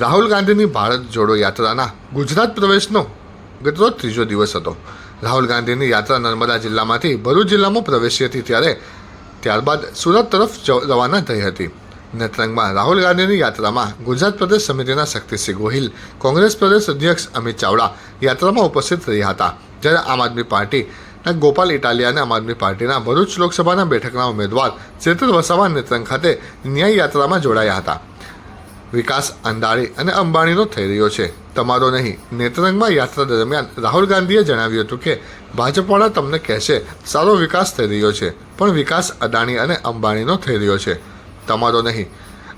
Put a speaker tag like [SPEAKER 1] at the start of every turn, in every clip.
[SPEAKER 1] રાહુલ ગાંધીની ભારત જોડો યાત્રાના ગુજરાત પ્રવેશનો ગતરોજ ત્રીજો દિવસ હતો. રાહુલ ગાંધીની યાત્રા નર્મદા જિલ્લામાંથી ભરૂચ જિલ્લામાં પ્રવેશી હતી ત્યારે ત્યારબાદ સુરત તરફ રવાના થઈ હતી. નેત્રંગમાં રાહુલ ગાંધીની યાત્રામાં ગુજરાત પ્રદેશ સમિતિના શક્તિસિંહ ગોહિલ, કોંગ્રેસ પ્રદેશ અધ્યક્ષ અમિત ચાવડા યાત્રામાં ઉપસ્થિત રહ્યા હતા. જ્યારે આમ આદમી પાર્ટીના ગોપાલ ઇટાલિયા અને આમ આદમી પાર્ટીના ભરૂચ લોકસભાના બેઠકના ઉમેદવાર ચેતર વસાવા નેત્રંગ ખાતે ન્યાય યાત્રામાં જોડાયા હતા. વિકાસ અંદાણી અને અંબાણીનો થઈ રહ્યો છે. તમારો નહીં, નેત્રંગમાં યાત્રા દરમિયાન રાહુલ ગાંધીએ જણાવ્યું હતું કે, ભાજપવાળા તમને કહેશે, સારો વિકાસ થઈ રહ્યો છે, પણ વિકાસ અદાણી અને અંબાણીનો થઈ રહ્યો છે. તમારો નહીં,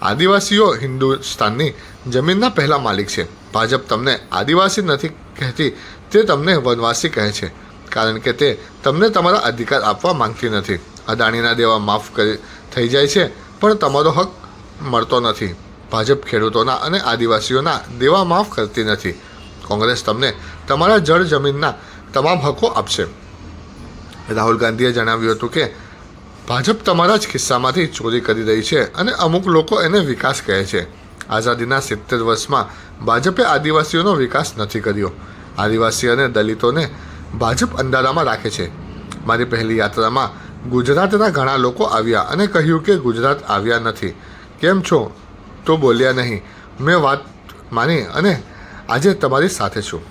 [SPEAKER 1] આદિવાસીઓ હિન્દુસ્તાનની જમીનના પહેલા માલિક છે. ભાજપ તમને આદિવાસી નથી કહેતી, તે તમને વનવાસી કહે છે, કારણ કે તે તમને તમારા અધિકાર આપવા માંગતી નથી. અદાણીના દેવા માફ કરી, થઈ જાય છે, પણ તમારો હક મળતો નથી. ભાજપ ખેડૂતોના અને આદિવાસીઓના દેવા માફ કરતી નથી. કોંગ્રેસ તમને તમારા જળ જમીનના તમામ હકો આપશે. રાહુલ ગાંધીએ જણાવ્યું હતું કે, ભાજપ તમારા જ ખિસ્સામાંથી ચોરી કરી રહી છે અને અમુક લોકો એને વિકાસ કહે છે. આઝાદીના સિત્તેર વર્ષમાં ભાજપે આદિવાસીઓનો વિકાસ નથી કર્યો. આદિવાસી અને દલિતોને ભાજપ અંધારામાં રાખે છે. મારી પહેલી યાત્રામાં ગુજરાતના ઘણા લોકો આવ્યા અને કહ્યું કે ગુજરાત આવ્યા નથી. કેમ છો? તો બોલ્યા નહીં. મેં વાત માની અને આજે તમારી સાથે છું.